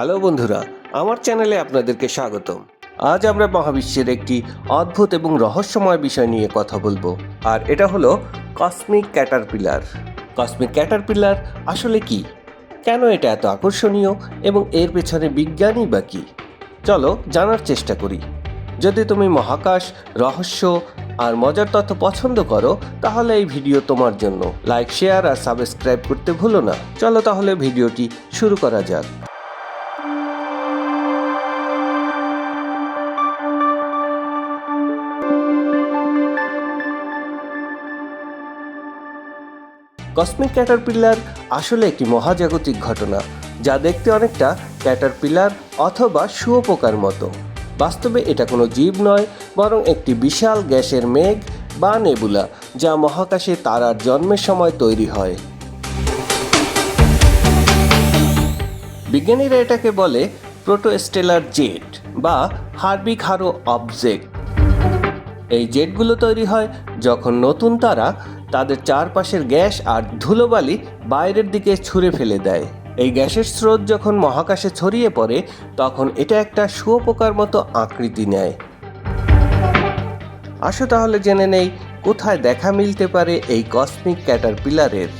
Hello বন্ধুরা, আমার চ্যানেলে আপনাদেরকে স্বাগতম। আজ আমরা মহাবিশ্বের একটি অদ্ভুত এবং রহস্যময় বিষয় নিয়ে কথা বলব, আর এটা হলো কসমিক ক্যাটারপিলার কসমিক ক্যাটারপিলার আসলে কি? কেন এটা এত আকর্ষণীয় এবং এর পেছনে বিজ্ঞানই বা কী? চলো জানার চেষ্টা করি। যদি তুমি মহাকাশ, রহস্য আর মজার তথ্য পছন্দ করো, তাহলে এই ভিডিও তোমার জন্য। লাইক শেয়ার আর সাবস্ক্রাইব করতে ভুলো না। চলো তাহলে ভিডিওটি শুরু করা যাক। কসমিক ক্যাটারপিলার আসলে একটি মহাজাগতিক ঘটনা, যা দেখতে অনেকটা ক্যাটারপিলার অথবা শুয়োপোকার মতো। বাস্তবে এটা কোনো জীব নয়, বরং একটি বিশাল গ্যাসের মেঘ বা নেবুলা, যা মহাকাশে তারার জন্মের সময় তৈরি হয়। বিজ্ঞানীরা এটাকে বলে প্রোটোস্টেলার জেট বা হার্বিক হারো অবজেক্ট এই জেটগুলো তৈরি হয় যখন নতুন তারা তাদের চারপাশের গ্যাস আর ধুলোবালি বাইরের দিকে ছুঁড়ে ফেলে দেয়। এই গ্যাসের স্রোত যখন মহাকাশে ছড়িয়ে পড়ে, তখন এটা একটা শুয়োপোকার মতো আকৃতি নেয়। আসো তাহলে জেনে নেই, কোথায় দেখা মিলতে পারে এই কসমিক ক্যাটারপিলারের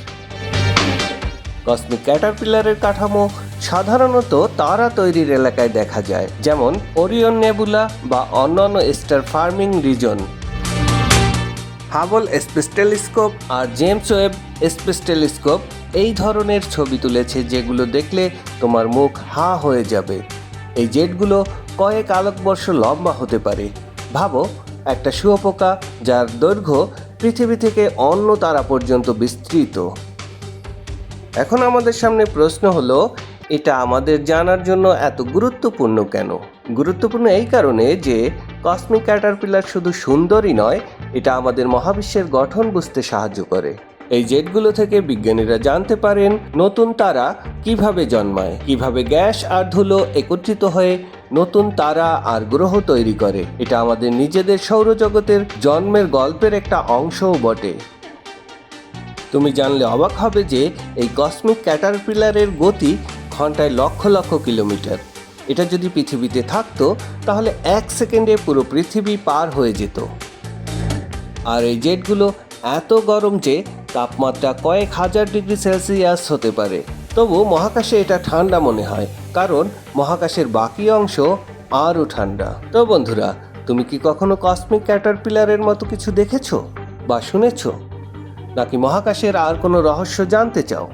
কসমিক ক্যাটারপিলারের কাঠামো সাধারণত তারা তৈরির এলাকায় দেখা যায়, যেমন ওরিয়ন নেবুলা বা অন্যান্য star forming region. Hubble space telescope আর জেমস ওয়েব স্পেস টেলিস্কোপ এই ধরনের ছবি তুলেছে যেগুলো দেখলে তোমার মুখ হা হয়ে যাবে। এই জেটগুলো কয়েক আলোকবর্ষ লম্বা হতে পারে। ভাবো, একটা শুয়োপোকা যার দৈর্ঘ্য পৃথিবী থেকে অন্য তারা পর্যন্ত বিস্তৃত। এখন আমাদের সামনে প্রশ্ন হলো, এটা আমাদের জানার জন্য এত গুরুত্বপূর্ণ কেন? গুরুত্বপূর্ণ এই কারণে যে কসমিক ক্যাটারপিলার শুধু সুন্দরই নয় এটা আমাদের মহাবিশ্বের গঠন বুঝতে সাহায্য করে। এই জেটগুলো থেকে বিজ্ঞানীরা জানতে পারেন নতুন তারা কীভাবে জন্মায়, কীভাবে গ্যাস আর ধুলো একত্রিত হয়ে নতুন তারা আর গ্রহ তৈরি করে। এটা আমাদের নিজেদের সৌরজগতের জন্মের গল্পের একটা অংশও বটে। তুমি জানলে অবাক হবে যে এই কসমিক ক্যাটারপিলারের গতি ঘন্টায় লক্ষ লক্ষ কিলোমিটার। এটা যদি পৃথিবীতে থাকতো, তাহলে এক সেকেন্ডে পুরো পৃথিবী পার হয়ে যেত। আর এই জেটগুলো এত গরম যে তাপমাত্রা কয়েক হাজার ডিগ্রি সেলসিয়াস হতে পারে। তবু মহাকাশে এটা ঠান্ডা মনে হয়, কারণ মহাকাশের বাকি অংশ আরও ঠান্ডা। তো বন্ধুরা, তুমি কি কখনো কসমিক ক্যাটারপিলারের মতো কিছু দেখেছ বা শুনেছো? নাকি মহাকাশের আর কোনো রহস্য জানতে চাও?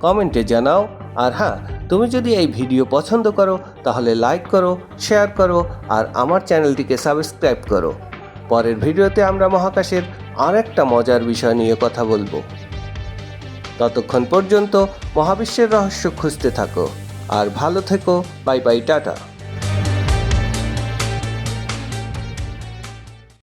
কমেন্টে জানাও। আর হ্যাঁ তুমি যদি এই ভিডিও পছন্দ করো, তাহলে লাইক করো শেয়ার করো, আর আমার চ্যানেলটিকে সাবস্ক্রাইব করো। পরের ভিডিওতে আমরা মহাকাশের আর একটা মজার বিষয় নিয়ে কথা বলব। ততক্ষণ পর্যন্ত মহাবিশ্বের রহস্য খুঁজতে থাকো, আর ভালো থেকো, বাই বাই, টাটা।